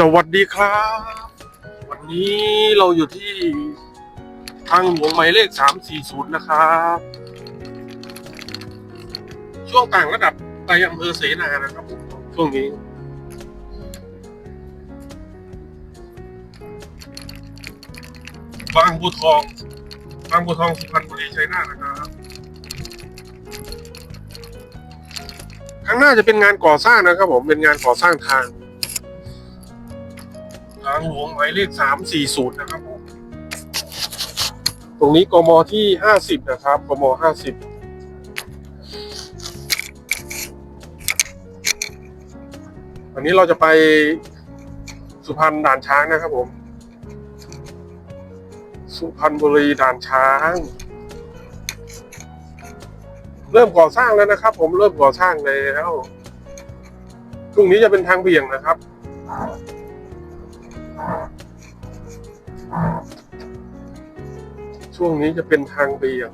สวัสดีครับ วันนี้เราอยู่ที่ทางหลวงหมายเลขสามสี่ศูนย์นะครับ ช่วงต่างระดับไปอำเภอเสนานะครับผมช่วงนี้ บางบัวทอง บางบัวทองสุพรรณบุรีชัยนาทนะครับข้างหน้าจะเป็นงานก่อสร้างนะครับผมเป็นงานก่อสร้างทางางหลวงหมายเลขสามสี่ศูนย์นะครับผมตรงนี้กมที่ห้าสิบนะครับกมห้าสิบวันนี้เราจะไปสุพรรณด่านช้างนะครับผม สุพรรณบุรีด่านช้าง เริ่มก่อสร้างแล้วนะครับ ผมเริ่มก่อสร้างแล้วตรงนี้จะเป็นทางเบี่ยงนะครับ ช่วงนี้จะเป็นทางเบี่ยง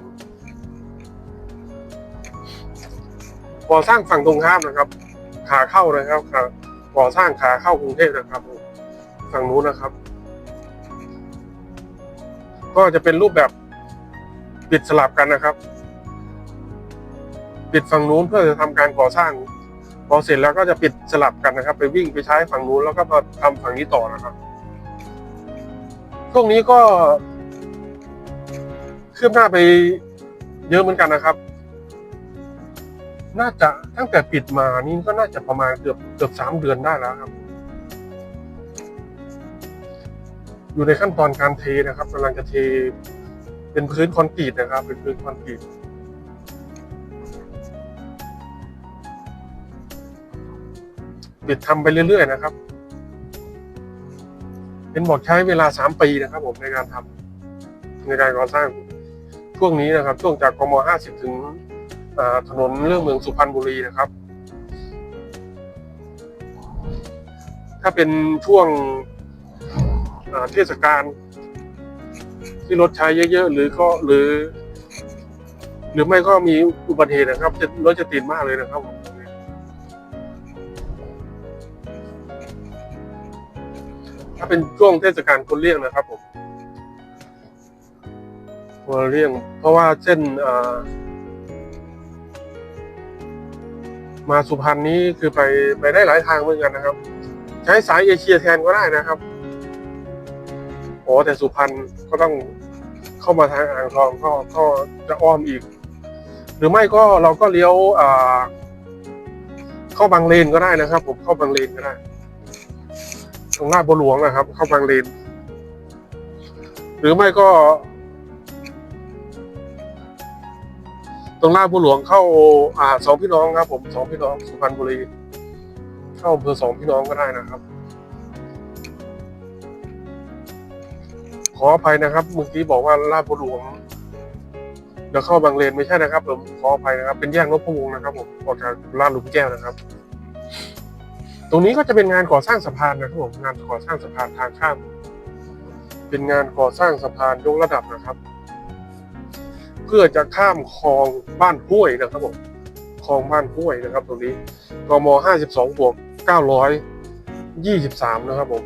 ก่อสร้างฝั่งตรงข้ามนะครับ ขาเข้านะครับขาก่อสร้างขาเข้ากรุงเทพนะครับ ฝั่งนู้นนะครับ ก็จะเป็นรูปแบบปิดสลับกันนะครับ ปิดฝั่งนู้นเพื่อจะทำการก่อสร้างพอเสร็จแล้วก็จะปิดสลับกันนะครับ ไปวิ่งไปใช้ฝั่งนู้นแล้วก็มาทำฝั่งนี้ต่อนะครับ ช่วงนี้ก็คืบหน้าไปเยอะเหมือนกันนะครับ น่าจะตั้งแต่ปิดมานี่ก็น่าจะประมาณเกือบเกือบสามเดือนได้แล้วครับ อยู่ในขั้นตอนการเทนะครับกำลังจะเทเป็นพื้นคอนกรีตนะครับ เป็นพื้นคอนกรีตปิดทำไปเรื่อยๆนะครับ เป็นบอกใช้เวลาสามปีนะครับผมในการทำในการก่อสร้างช่วงนี้นะครับ ช่วงจากกมห้าสิบถึงถนนเรื่องเมืองสุพรรณบุรีนะครับ ถ้าเป็นช่วงเทศกาลที่รถใช้เยอะๆ หรือก็หรือ หรือไม่ก็มีอุบัติเหตุนะครับรถจะติดมากเลยนะครับผม ถ้าเป็นช่วงเทศกาลคนเลี่ยงนะครับผมคนเลี่ยง เพราะว่าเส้นมาสุพรรณนี้คือไปไปได้หลายทางเหมือนกันนะครับ ใช้สายเอเชียแทนก็ได้นะครับโอ้แต่สุพรรณก็ต้องเข้ามาทางอ่างทองก็ก็จะอ้อมอีก หรือไม่ก็เราก็เลี้ยวเข้าบางเลนก็ได้นะครับ ผมเข้าบางเลนก็ได้ ตรงลาดบัวหลวงนะครับ เข้าบางเลน หรือไม่ก็ ตรงลาดบัวหลวงเข้า อ่าสองพี่น้องครับ ผมสองพี่น้องสุพรรณบุรี เข้าอำเภอสองพี่น้องก็ได้นะครับ ขออภัยนะครับเมื่อกี้บอกว่าลาดบัวหลวงเดี๋ยวเข้าบางเลนไม่ใช่นะครับผมขออภัยนะครับ เป็นแยกนพวงนะครับผมออกจากลาดหลุมแก้วนะครับ ตรงนี้ก็จะเป็นงานก่อสร้างสะพานนะครับผมงานก่อสร้างสะพานทางข้าม เป็นงานก่อสร้างสะพานยกระดับนะครับ เพื่อจะข้ามคลองบ้านห้วยนะครับผมคลองบ้านห้วยนะครับ ตรงนี้กมห้าสิบสองบวกเก้าร้อยยี่สิบสามนะครับผม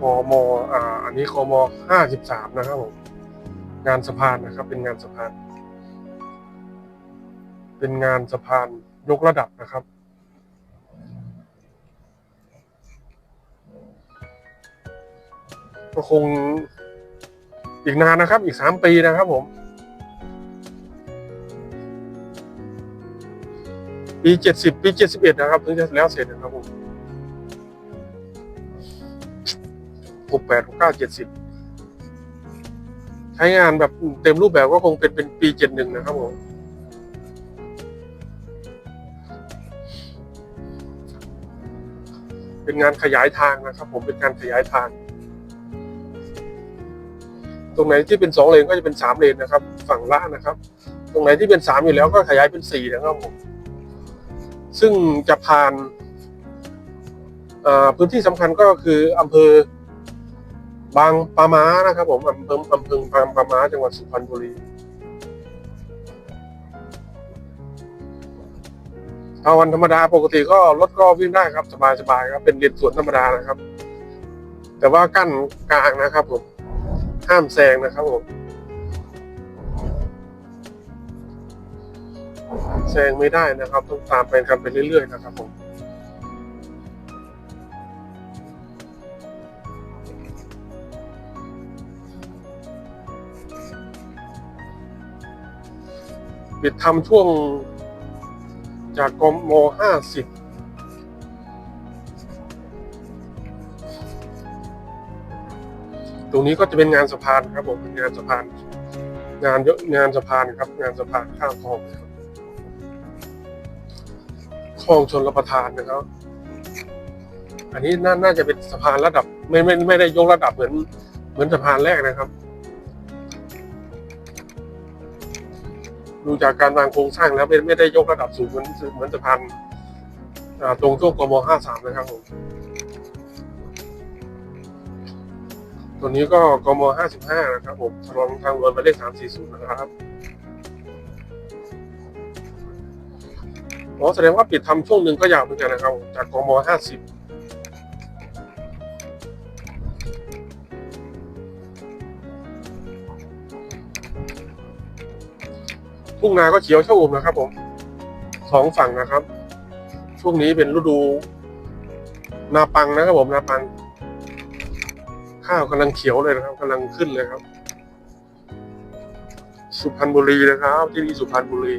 กมอ่าอันนี้กมห้าสิบสามนะครับผมงานสะพานนะครับ เป็นงานสะพาน เป็นงานสะพานยกระดับนะครับ ก็คงอีกนานนะครับ อีกสามปีนะครับผม ปีเจ็ดสิบปีเจ็ดสิบเอ็ดนะครับถึงจะแล้วเสร็จนะครับผมหกแปดหกเก้าเจ็ดสิบใช้งานแบบเต็มรูปแบบก็คงเป็นเป็นปีเจ็ดหนึ่งนะครับผมเป็นงานขยายทางนะครับ ผมเป็นการขยายทาง รงไหนที่เป็นสองเลนก็จะเป็นสามเลนนะครับ ฝั่งละนะครับ ตรงไหนที่เป็นสามอยู่แล้วก็ขยายเป็นสี่นะครับผมซึ่งจะผ่านพื้นที่สำคัญก็คืออำเภอบางปะมานะครับ ผมอำเภออำเภอบางปะมาจังหวัดสุพรรณบุรีถ้าวันธรรมดาปกติก็รถก็วิ่งได้ครับสบายๆครับเป็นเลนสวนธรรมดานะครับ แต่ว่ากั้นกลางนะครับผม ห้ามแซงนะครับผมแซงไม่ได้นะครับ ต้องตามเป็นคำไปเรื่อยๆนะครับผมปิดทำช่วงจากกมห้าสิบ ตรงนี้ก็จะเป็นงานสะพานครับผมงานสะพาน งานเยอะงานสะพานครับ งานสะพานข้ามคลองครับคลองชนรับประทานนะครับ อันนี้น่าน่าจะเป็นสะพานระดับ ไม่ไม่ไม่ได้ยกระดับเหมือนเหมือนสะพานแรกนะครับ ดูจากการวางโครงสร้างแล้วไม่ไม่ได้ยกระดับสูงเหมือนเหมือนสะพานตรงช่วงกมห้าสามนะครับผม ตัวนี้ก็กมห้าสิบห้านะครับผมถนนทางหลวงหมายเลขสามสี่ศูนย์นะครับอ๋อแสดงว่าปิดทำช่วงหนึ่งก็ยาวเหมือนกันนะครับ จากกมห้าสิบทุ่งนาก็เขียวชอุ่มนะครับ ผมสองฝั่งนะครับ ช่วงนี้เป็นฤดู นาปังนะครับผมนาปัง ข้าวกำลังเขียวเลยนะครับกำลังขึ้นเลยครับ สุพรรณบุรีนะครับ ที่นี่สุพรรณบุรี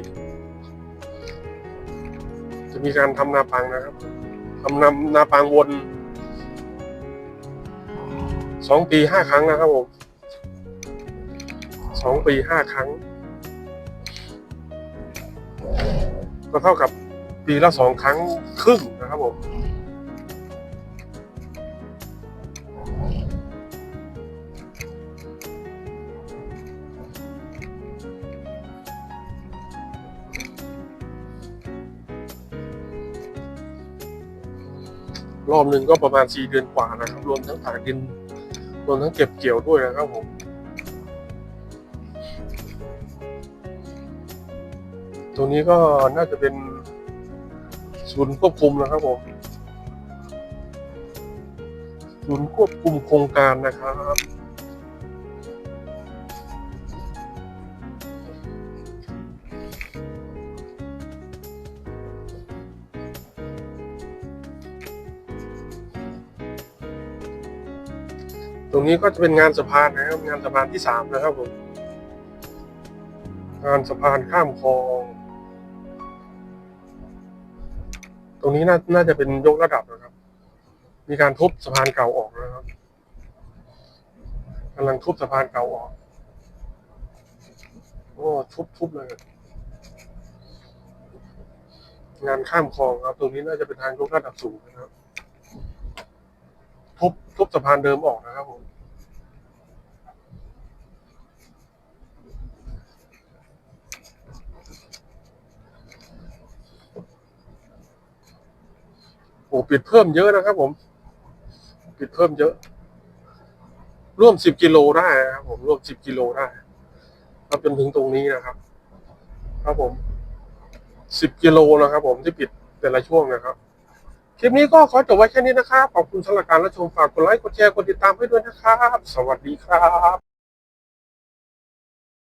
จะมีการทำนาปังนะครับทำนานาปังวนสองปีห้าครั้งนะครับผมสองปีห้าครั้ง ก็เท่ากับปีละสองครั้งครึ่งนะครับผม รอบหนึ่งก็ประมาณสี่เดือนกว่านะครับ รวมทั้งถากดิน รวมทั้งเก็บเกี่ยวด้วยนะครับผมตรงนี้ก็น่าจะเป็นศูนย์ควบคุมนะครับผมศูนย์ควบคุมโครงการนะครับ ตรงนี้ก็จะเป็นงานสะพานนะครับ งานสะพานที่สามนะครับผมงานสะพานข้ามคลอง ตรงนี้น่าน่าจะเป็นยกระดับนะครับ มีการทุบสะพานเก่าออกนะครับกำลังทุบสะพานเก่าออก โอ้ทุบทุบเลย งานข้ามคลองครับ ตรงนี้น่าจะเป็นทางยกระดับสูงนะครับ ทุบสะพานเดิมออกนะครับผมโอ้ปิดเพิ่มเยอะนะครับผม ปิดเพิ่มเยอะ ร่วมสิบกิโลได้นะครับผมร่วมสิบกิโลได้ครับจนถึงตรงนี้นะครับ ครับผมสิบกิโลนะครับผมที่ปิดแต่ละช่วงนะครับ คลิปนี้ก็ขอจบไว้แค่นี้นะครับ ขอบคุณสำหรับการรับชมฝากกดไลค์กดแชร์กดติดตามให้ด้วยนะครับ สวัสดีครับ